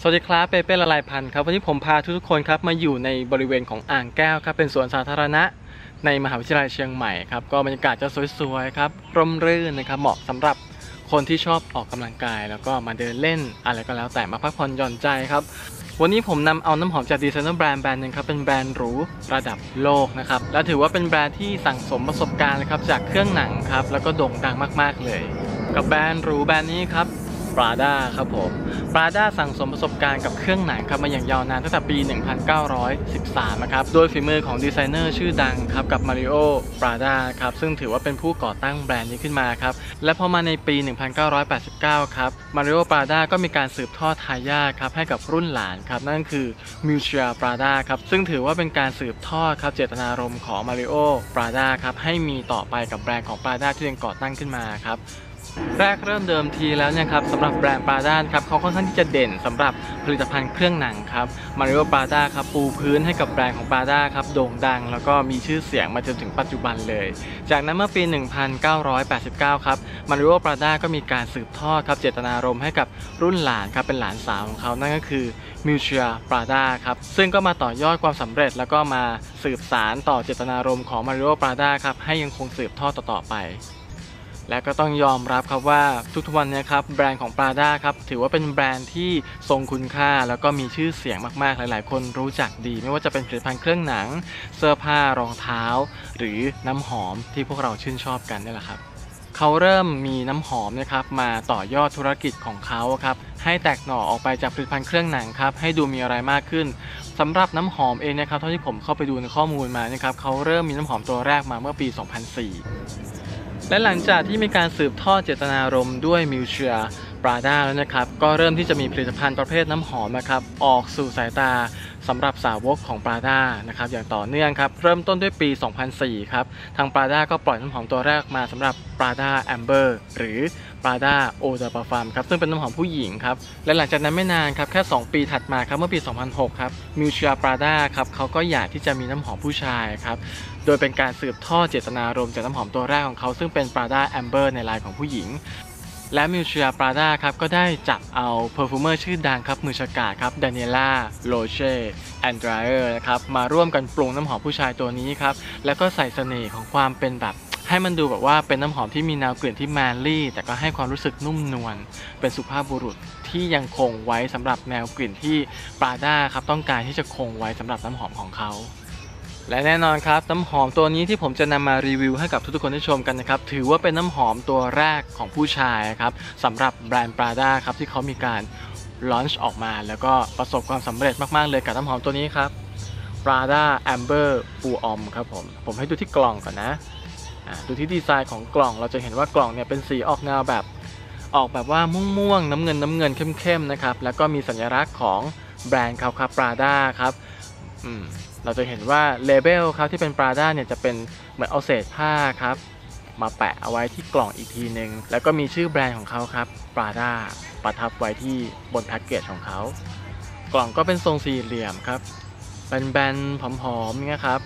สวัสดีครับเปเป้ละลายพันธ์ครับวันนี้ผมพาทุกๆคนครับมาอยู่ในบริเวณของอ่างแก้วครับเป็นสวนสาธารณะในมหาวิทยาลัยเชียงใหม่ครับก็บรรยากาศจะสวยๆครับร่มรื่นนะครับเหมาะสำหรับคนที่ชอบออกกำลังกาย แล้วก็มาเดินเล่นอะไรก็แล้วแต่มาพักผ่อนหย่อนใจครับ วันนี้ผมนำเอาน้ำหอมจากดีไซเนอร์แบรนด์แบรนด์หนึ่งครับเป็นแบรนด์หรูระดับโลกนะครับและถือว่าเป็นแบรนด์ที่สั่งสมประสบการณ์นะครับจากเครื่องหนังครับแล้วก็โด่งดังมากๆเลย กับแบรนด์หรูแบรนด์นี้ครับ Prada ครับผม Prada สั่งสมประสบการณ์กับเครื่องหนังครับมาอย่างยาวนานตั้งแต่ปี 1913 นะครับ โดยฝีมือของดีไซเนอร์ชื่อดังครับกับ Mario Prada ครับ ซึ่งถือว่าเป็นผู้ก่อตั้งแบรนด์นี้ขึ้นมาครับ และพอมาในปี 1989 ครับ Mario Prada ก็มีการสืบทอดทายาทครับให้กับรุ่นหลานครับ นั่นคือ Miuccia Prada ครับ ซึ่งถือว่าเป็นการสืบทอดครับเจตนารมณ์ของ Mario Prada ครับให้มีต่อไปกับแบรนด์ของ Prada ที่ยังก่อตั้งขึ้นมาครับ แรกเริ่มเดิมทีแล้วเนี่ยครับสำหรับแบรนด์ปราด้าครับเขาค่อนข้างที่จะเด่นสำหรับผลิตภัณฑ์เครื่องหนังครับมาริโอปราด้าครับปูพื้นให้กับแบรนด์ของปราด้าครับโด่งดัง แล้วก็มีชื่อเสียงมาจนถึงปัจจุบันเลย จากนั้นเมื่อปี 1989 ครับมาริโอปราด้าก็มีการสืบทอดครับเจตนารมณ์ให้กับรุ่นหลานครับเป็นหลานสาวของเขานั่นก็คือมิวเชียปราด้าครับซึ่งก็มาต่อยอดความสำเร็จ แล้วก็มาสืบสารต่อเจตนารมณ์ของมาริโอปราด้าครับให้ยังคงสืบทอดต่อๆไป และก็ต้องยอมรับครับว่าทุกๆวันนี้ครับแบรนด์ของ Prada ครับถือว่าเป็นแบรนด์ที่ทรงคุณค่า แล้วก็มีชื่อเสียงมากๆ หลายๆ คนรู้จักดี ไม่ว่าจะเป็นผลิตภัณฑ์เครื่องหนัง เสื้อผ้ารองเท้า หรือน้ำหอมที่พวกเราชื่นชอบกันนี่แหละครับเขาเริ่มมีน้ำหอมนะครับมาต่อยอดธุรกิจของเขาครับให้แตกหน่อออกไปจากผลิตภัณฑ์เครื่องหนังครับให้ดูมีอะไรมากขึ้นสำหรับน้ำหอมเองนะครับเท่าที่ผมเข้าไปดูในข้อมูลมานะครับเขาเริ่มมีน้ำหอมตัวแรกมาเมื่อปี 2004 และหลังจากที่มีการสืบทอดเจตนารมณ์ด้วยมิวเชีย ปราด้าแล้วนะครับ ก็เริ่มที่จะมีผลิตภัณฑ์ประเภทน้ำหอมนะครับ ออกสู่สายตาสำหรับสาวกของปราด้านะครับ อย่างต่อเนื่องครับ เริ่มต้นด้วยปี 2004 ครับ ทางปราด้าก็ปล่อยน้ำหอมตัวแรกมาสำหรับปราด้าแอมเบอร์หรือปราด้าโอเดอร์ปาฟาร์มครับ ซึ่งเป็นน้ำหอมผู้หญิงครับ และหลังจากนั้นไม่นานครับ แค่ 2 ปีถัดมาครับเมื่อปี 2006 ครับมิวเชียปราด้าครับเขาก็อยากที่จะมีน้ำหอมผู้ชายครับโดยเป็นการสืบทอดเจตนารมณ์จากน้ำหอมตัวแรกของเขาซึ่งเป็น Prada Amber ในลายของผู้หญิง และมิวเชียปราด้าครับก็ได้จับเอาเพอร์ฟูเมอร์ชื่อดังครับมือฉกาครับดานิเอล่าโรเช่แอนดรายเออร์นะครับมาร่วมกันปรุงน้ำหอมผู้ชายตัวนี้ครับแล้วก็ใส่เสน่ห์ของความเป็นแบบให้มันดูแบบว่าเป็นน้ำหอมที่มีแนวกลิ่นที่แมนลี่ แต่ก็ให้ความรู้สึกนุ่มนวลเป็นสุภาพบุรุษที่ยังคงไว้สำหรับแนวกลิ่นที่ปราด้าครับต้องการที่จะคงไว้สำหรับน้ำหอมของเขา และแน่นอนครับน้ำหอมตัวนี้ที่ผมจะนำมารีวิวให้กับทุกๆคนได้ชมกันนะครับถือว่าเป็นน้ำหอมตัวแรกของผู้ชายครับสำหรับแบรนด์ Prada ครับที่เขามีการลอนช์ออกมา แล้วก็ประสบความสำเร็จมากๆเลยกับน้ำหอมตัวนี้ครับ Prada Amber Full Om ครับผมผมให้ดูที่กล่องก่อนนะดูที่ดีไซน์ของกล่องเราจะเห็นว่ากล่องเนี่ยเป็นสีออกแนวแบบออกแบบว่าม่วงๆน้ำเงินน้ำเงินเข้มๆนะครับแล้วก็มีสัญลักษณ์ของแบรนด์เขาครับ Prada ครับอืม เราจะเห็นว่าเลเบลครับที่เป็น Prada เนี่ยจะเป็นเหมือนเอาเศษผ้าครับมาแปะเอาไว้ที่กล่องอีกทีหนึ่งแล้วก็มีชื่อแบรนด์ของเขาครับ Prada ประทับไว้ที่บนแพ็กเกจของเขา กล่องก็เป็นทรงสี่เหลี่ยมครับแบนๆผอมๆเนี่ยครับ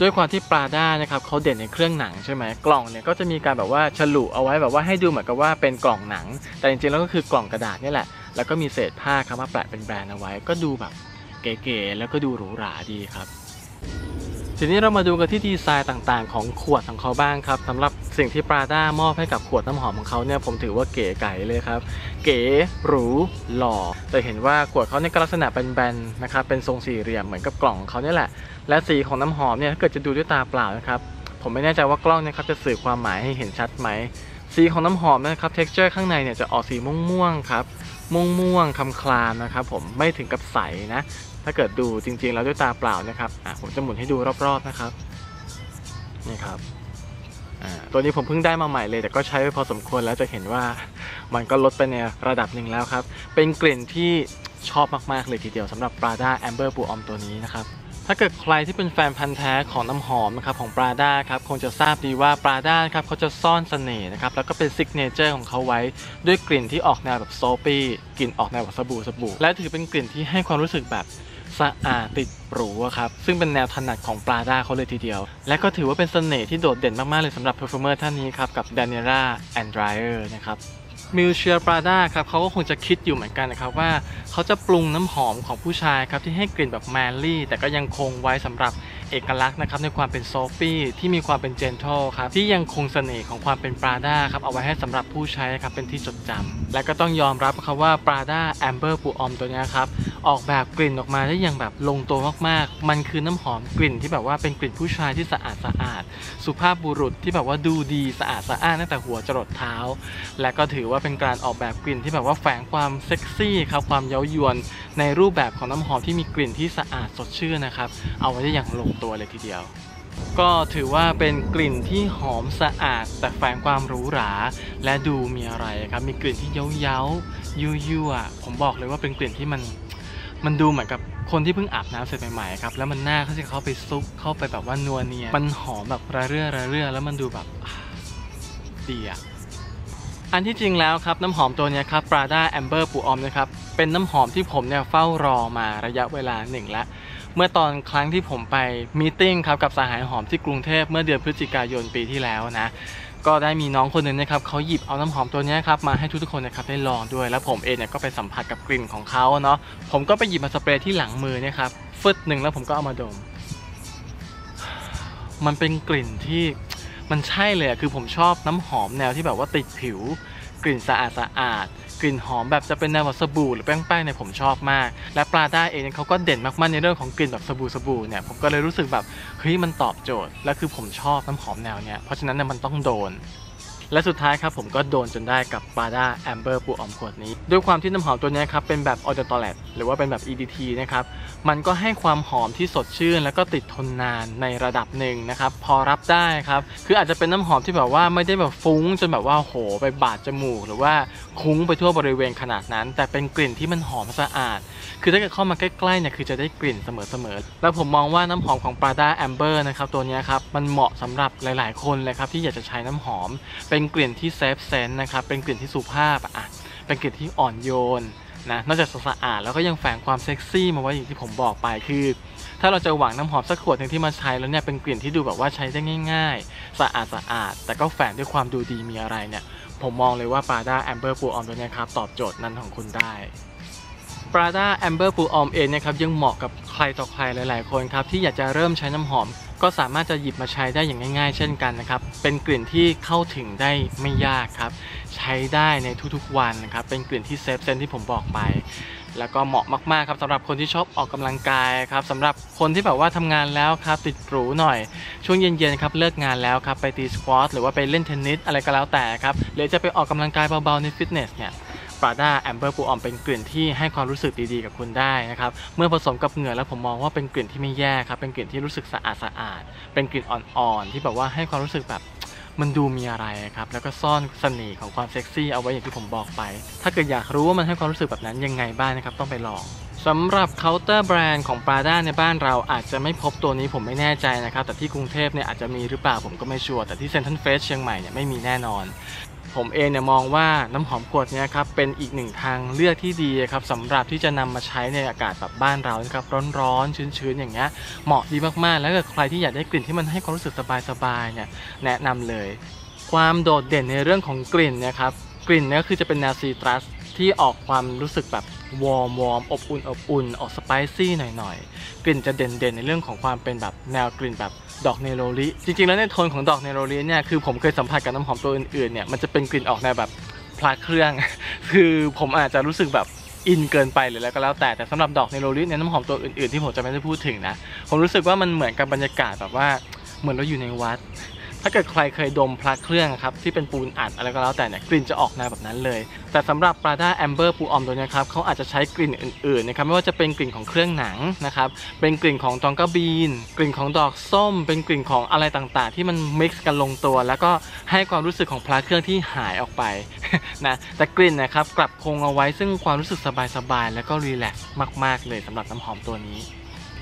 ด้วยความที่ Prada นะครับเขาเด่นในเครื่องหนังใช่ไหมกล่องเนี่ยก็จะมีการแบบว่าฉลุเอาไว้แบบว่าให้ดูเหมือนกับว่าเป็นกล่องหนัง แต่จริงๆแล้วก็คือกล่องกระดาษนี่แหละ แล้วก็มีเศษผ้าครับมาแปะเป็นแบรนด์เอาไว้ ก็ดูแบบ เก๋ๆแล้วก็ดูหรูหราดีครับ ทีนี้เรามาดูกันที่ดีไซน์ต่างๆ ของขวดของเขาบ้างครับสำหรับสิ่งที่ Prada มอบให้กับขวดน้ำหอมของเขาเนี่ยผมถือว่าเก๋ไก๋เลยครับ เก๋หรูหล่อแต่เห็นว่าขวดเขาเนี่ยก็ลักษณะแบนๆนะครับเป็นทรงสี่เหลี่ยมเหมือนกับกล่องของเขาเนี่ยแหละ และสีของน้ำหอมเนี่ยถ้าเกิดจะดูด้วยตาเปล่านะครับผมไม่แน่ใจว่ากล้องเนี่ยครับจะสื่อความหมายให้เห็นชัดไหมสีของน้ำหอมนะครับ texture ข้างในเนี่ยจะออกสีม่วงๆครับ ม่วงม่วงๆคำคลามนะครับผมไม่ถึงกับใสนะ ถ้าเกิดดูจริงๆแล้วด้วยตาเปล่านะครับอะผมจะหมุนให้ดูรอบๆนะครับนี่ครับอ่าตัวนี้ผมเพิ่งได้มาใหม่เลย แต่ก็ใช้ไปพอสมควรแล้วจะเห็นว่ามันก็ลดไปในระดับหนึ่งแล้วครับ เป็นกลิ่นที่ชอบมากๆเลยทีเดียวสำหรับ Prada Amber Blue Om ตัวนี้นะครับ ถ้าเกิดใครที่เป็นแฟนพันธ์แท้ของน้ำหอมนะครับของ Prada ครับคงจะทราบดีว่า Prada ครับเขาจะซ่อนเสน่ห์นะครับแล้วก็เป็นซิกเนเจอร์ของเขาไว้ด้วยกลิ่นที่ออกแนวแบบโซปี้กลิ่นออกแนวแบบสบู่สบู่และถือเป็นกลิ่นที่ให้ความรู้สึกแบบสะอาดติดหรูครับซึ่งเป็นแนวถนัดของปราด้าเขาเลยทีเดียว และก็ถือว่าเป็นเสน่ห์ที่โดดเด่นมากๆเลยสำหรับเพอร์ฟอร์เมอร์ท่านนี้ครับกับ Daniela and Dreyer นะครับ มิลเชียร์ปราด้าครับเขาก็คงจะคิดอยู่เหมือนกันนะครับว่าเขาจะปรุงน้ำหอมของผู้ชายครับที่ให้กลิ่นแบบแมนลี่ แต่ก็ยังคงไว้สำหรับเอกลักษณ์นะครับในความเป็นโซฟี่ที่มีความเป็นเจนทัลครับที่ยังคงเสน่ห์ของความเป็นปราด้าครับเอาไว้ให้สำหรับผู้ใช้ครับเป็นที่จดจำและก็ต้องยอมรับครับว่าปราด้าแอมเบอร์ปูออมตัวนี้ครับ ออกแบบกลิ่นออกมาได้อย่างแบบลงตัวมากๆ มันคือน้ำหอมกลิ่นที่แบบว่าเป็นกลิ่นผู้ชายที่สะอาดสะอาด สุภาพบุรุษที่แบบว่าดูดีสะอาดสะอ้านตั้งแต่หัวจรดเท้า และก็ถือว่าเป็นการออกแบบกลิ่นที่แบบว่าแฝงความเซ็กซี่ครับความเย้ายวนในรูปแบบของน้ำหอมที่มีกลิ่นที่สะอาดสดชื่นนะครับ เอาไว้ได้อย่างลงตัวเลยทีเดียวก็ถือว่าเป็นกลิ่นที่หอมสะอาด แต่แฝงความหรูหรา และดูมีอะไรครับ มีกลิ่นที่เย้าเย้ายั่วยั่วผมบอกเลยว่าเป็นกลิ่นที่มัน มันดูเหมือนกับคนที่เพิ่งอาบน้ำเสร็จใหม่ๆครับแล้วมันหน่าเขาจะเข้าไปซุกเข้าไปแบบว่านัวเนียมันหอมแบบระเรื่อระเรื่อแล้วมันดูแบบอ่าดีอะอันที่จริงแล้วครับน้ำหอมตัวนี้ครับ Prada Amber ปูออมนะครับเป็นน้ำหอมที่ผมเนี่ยเฝ้ารอมาระยะเวลาหนึ่งแล้วเมื่อตอนครั้งที่ผมไปมีติ้งครับกับสหายหอมที่กรุงเทพเมื่อเดือนพฤศจิกายนปีที่แล้วนะ ก็ได้มีน้องคนหนึ่งนะครับเขาหยิบเอาน้ำหอมตัวนี้ครับมาให้ทุกๆคนนะครับได้ลองด้วยแล้วผมเองเนี่ยก็ไปสัมผัสกับกลิ่นของเขาเนาะผมก็ไปหยิบมาสเปรย์ที่หลังมือเนี่ยครับฟึดหนึ่งแล้วผมก็เอามาดม มันเป็นกลิ่นที่มันใช่เลยคือผมชอบน้ำหอมแนวที่แบบว่าติดผิว กลิ่นสะอาดสะอาด กลิ่นหอมแบบจะเป็นแนวแบบสบู่หรือแป้งๆเนี่ยผมชอบมาก และปลาด้าเองเขาก็เด่นมากๆในเรื่องของกลิ่นแบบสบู่สบู่เนี่ยผมก็เลยรู้สึกแบบเฮ้ยมันตอบโจทย์และคือผมชอบน้ำหอมแนวเนี้ยเพราะฉะนั้นเนี่ยมันต้องโดน และสุดท้ายครับผมก็โดนจนได้กับ Prada Amber ปูออมขวดนี้ ด้วยความที่น้ำหอมตัวนี้ครับเป็นแบบ Eau de Toilette หรือว่าเป็นแบบ EDT นะครับมันก็ให้ความหอมที่สดชื่น แล้วก็ติดทนนานในระดับหนึ่งนะครับพอรับได้ครับคืออาจจะเป็นน้ำหอมที่แบบว่าไม่ได้แบบฟุ้งจนแบบว่าโหไปบาดจมูก หรือว่าคุ้งไปทั่วบริเวณขนาดนั้น แต่เป็นกลิ่นที่มันหอมสะอาด คือถ้าเกิดเข้ามาใกล้ๆเนี่ยคือจะได้กลิ่นเสมอๆแล้วผมมองว่าน้ำหอมของ Prada Amber นะครับตัวนี้ครับมันเหมาะสำหรับหลาย ๆ คนเลยครับที่อยากจะใช้น้ำหอมเป็น็นกลิ่นที่เซฟเซนต์นะครับ เป็นกลิ่นที่สุภาพอะเป็นกลิ่นที่อ่อนโยนนะ นอกจากสะอาดแล้วก็ยังแฝงความเซ็กซี่มาไว้อย่างที่ผมบอกไปคือ ถ้าเราจะหวังน้ำหอมสักขวดหนึ่งที่มาใช้แล้วเนี่ยเป็นกลิ่นที่ดูแบบว่าใช้ได้ง่าย ๆ สะอาดสะอาด แต่ก็แฝงด้วยความดูดีมีอะไรเนี่ย ผมมองเลยว่า Prada Amber ปูออมตัวนี้ครับตอบโจทย์นั้นของคุณได้ Prada Amber ปูออมเองเนะครับยังเหมาะกับใครต่อใครหลาย ๆ คนครับที่อยากจะเริ่มใช้น้ำหอม ก็สามารถจะหยิบมาใช้ได้อย่างง่าย ๆ เช่นกันนะครับ เป็นกลิ่นที่เข้าถึงได้ไม่ยากครับ ใช้ได้ในทุกๆวันนะครับ เป็นกลิ่นที่เซฟเซนที่ผมบอกไป แล้วก็เหมาะมากๆครับสำหรับคนที่ชอบออกกำลังกายครับสำหรับคนที่แบบว่าทำงานแล้วครับติดหรูหน่อย ช่วงเย็นๆครับเลิกงานแล้วครับไปตีสควอตหรือว่าไปเล่นเทนนิสอะไรก็แล้วแต่ครับหรือจะไปออกกำลังกายเบาๆในฟิตเนสเนี่ย Prada Amber ปูออมเป็นกลิ่นที่ให้ความรู้สึกดีๆกับคุณได้นะครับ เมื่อผสมกับเหงื่อแล้วผมมองว่าเป็นกลิ่นที่ไม่แย่ครับ เป็นกลิ่นที่รู้สึกสะอาดสะอาด เป็นกลิ่นอ่อนๆที่แบบว่าให้ความรู้สึกแบบมันดูมีอะไรครับ แล้วก็ซ่อนเสน่ห์ของความเซ็กซี่เอาไว้อย่างที่ผมบอกไป ถ้าเกิดอยากรู้ว่ามันให้ความรู้สึกแบบนั้นยังไงบ้างนะครับ ต้องไปลองสำหรับเคาน์เตอร์แบรนด์ของ Prada ในบ้านเราอาจจะไม่พบตัวนี้ผมไม่แน่ใจนะครับ แต่ที่กรุงเทพเนี่ยอาจจะมีหรือเปล่าผมก็ไม่ชัวร์แต่ที่เซ็นทรัลเฟสเชียงใหม่เนี่ยไม่มีแน่นอน ผมเองเนี่ยมองว่าน้ำหอมขวดเนี้ครับเป็นอีกหนึ่งทางเลือกที่ดีครับสำหรับที่จะนำมาใช้ในอากาศแบบบ้านเรานะครับร้อนๆชื้นๆอย่างเงี้ยเหมาะดีมากๆ แล้วก็ใครที่อยากได้กลิ่นที่มันให้ความรู้สึกสบายๆเนี่ยแนะนำเลย ความโดดเด่นในเรื่องของกลิ่นนะครับกลิ่นเนี่ยก็คือจะเป็นแนวซีตรัส ที่ออกความรู้สึกแบบวอร์มวอร์มอบอุ่นอบอุ่นออกสไปซี่หน่อยๆ กลิ่นจะเด่นๆ ในเรื่องของความเป็นแบบแนวกลิ่นแบบดอกเนโรลิจริงๆ แล้วในโทนของดอกเนโรลิเนี่ยคือผมเคยสัมผัสกับน้ำหอมตัวอื่นๆเนี่ยมันจะเป็นกลิ่นออกแนวแบบพลาเครื่อง คือผมอาจจะรู้สึกแบบอินเกินไปหรืออะไรก็แล้วแต่แต่สำหรับดอกเนโรลิในน้ำหอมตัวอื่นๆ ที่ผมจะไม่ได้พูดถึงนะผมรู้สึกว่ามันเหมือนกับบรรยากาศแบบว่าเหมือนเราอยู่ในวัด ถ้าเกิดใครเคยดมพลักเครื่องครับที่เป็นปูนอัดอะไรก็แล้วแต่เนี่ยกลิ่นจะออกแนวแบบนั้นเลย แต่สำหรับ Prada Amber ปูออมตัวนี้ครับเขาอาจจะใช้กลิ่นอื่นๆนะครับไม่ว่าจะเป็นกลิ่นของเครื่องหนังนะครับเป็นกลิ่นของตองกาบีน กลิ่นของดอกส้ม เป็นกลิ่นของอะไรต่างๆ ที่มันมิกซ์กันลงตัว แล้วก็ให้ความรู้สึกของพลักเครื่องที่หายออกไปนะแต่กลิ่นนะครับกลับคงเอาไว้ซึ่งความรู้สึกสบายๆแล้วก็รีแลกซ์มาก ๆ เลยสำหรับน้ำหอมตัวนี้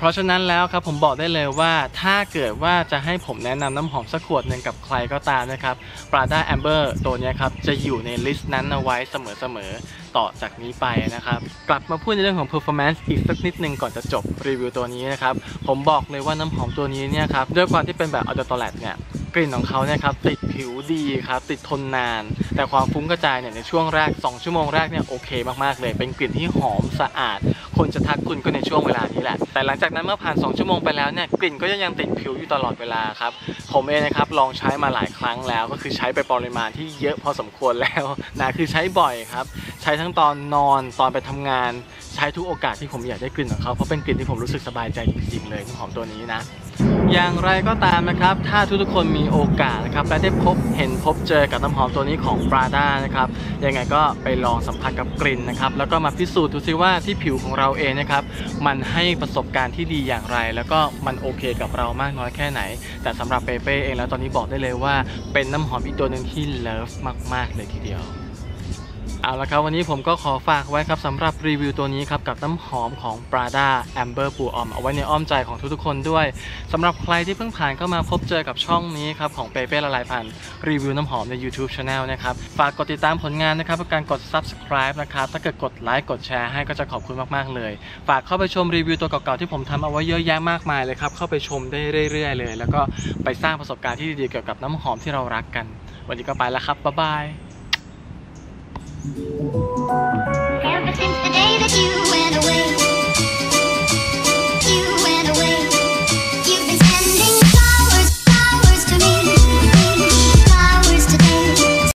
เพราะฉะนั้นแล้วครับผมบอกได้เลยว่าถ้าเกิดว่าจะให้ผมแนะนำน้ำหอมสักขวดหนึ่งกับใครก็ตามนะครับ Prada Amber ตัวนี้ครับ จะอยู่ในลิสต์นั้นเอาไว้เสมอๆต่อจากนี้ไปนะครับ กลับมาพูดในเรื่องของ performance อีกสักนิดนึงก่อนจะจบรีวิวตัวนี้นะครับ ผมบอกเลยว่าน้ำหอมตัวนี้เนี่ยครับด้วยความที่เป็นแบบอัลต o แลตเนี่ยกลิ่นของเขาเนี่ยครับติดผิวดีครับติดทนนาน แต่ความฟุ้งกระจายเนี่ยในช่วงแรก 2 ชั่วโมงแรกเนี่ยโอเคมากๆเลย เป็นกลิ่นที่หอมสะอาด คนจะทักคุณก็ในช่วงเวลานี้แหละ แต่หลังจากนั้นเมื่อผ่าน 2 ชั่วโมงไปแล้วเนี่ยกลิ่นก็ยังติดผิวอยู่ตลอดเวลาครับ ผมเองนะครับลองใช้มาหลายครั้งแล้ว ก็คือใช้ไปปริมาณที่เยอะพอสมควรแล้วนะคือใช้บ่อยครับ ใช้ทั้งตอนนอนตอนไปทำงาน ใช้ทุกโอกาสที่ผมอยากได้กลิ่นของเขาเพราะเป็นกลิ่นที่ผมรู้สึกสบายใจจริงๆเลยน้ำหอมตัวนี้นะ อย่างไรก็ตามนะครับ ถ้าทุกๆคนมีโอกาสนะครับและได้พบเห็นพบเจอกับน้ำหอมตัวนี้ของ Prada นะครับยังไงก็ไปลองสัมผัสกับกลิ่นนะครับแล้วก็มาพิสูจน์ดูซิว่าที่ผิวของเราเองนะครับมันให้ประสบการณ์ที่ดีอย่างไร แล้วก็มันโอเคกับเรามากน้อยแค่ไหน แต่สำหรับเปเป้เองแล้วตอนนี้บอกได้เลยว่าเป็นน้ำหอมอีกตัวหนึ่งที่เลิฟมาก ๆ เลยทีเดียว เอาละครับวันนี้ผมก็ขอฝากไว้ครับสำหรับรีวิวตัวนี้ครับกับน้ำหอมของ Prada Amber ปูออมเอาไว้ในอ้อมใจของทุกๆคนด้วยสำหรับใครที่เพิ่งผ่านเข้ามาพบเจอกับช่องนี้ครับของเปเป้ละลายพันรีวิวน้ำหอมใน YouTube Channel นะครับฝากกดติดตามผลงานนะครับกับการกด Subscribe นะครับถ้าเกิดกดไลค์กดแชร์ให้ก็จะขอบคุณมากๆเลย ฝากเข้าไปชมรีวิวตัวเก่าๆที่ผมทำเอาไว้เยอะแยะมากมายเลยครับเข้าไปชมได้เรื่อย ๆ เลย แล้วก็ไปสร้างประสบการณ์ที่ดีๆเกี่ยวกับน้ำหอมที่เรารักกัน วันนี้ก็ไปแล้วครับบ๊ายบาย Ever since the day that you went away.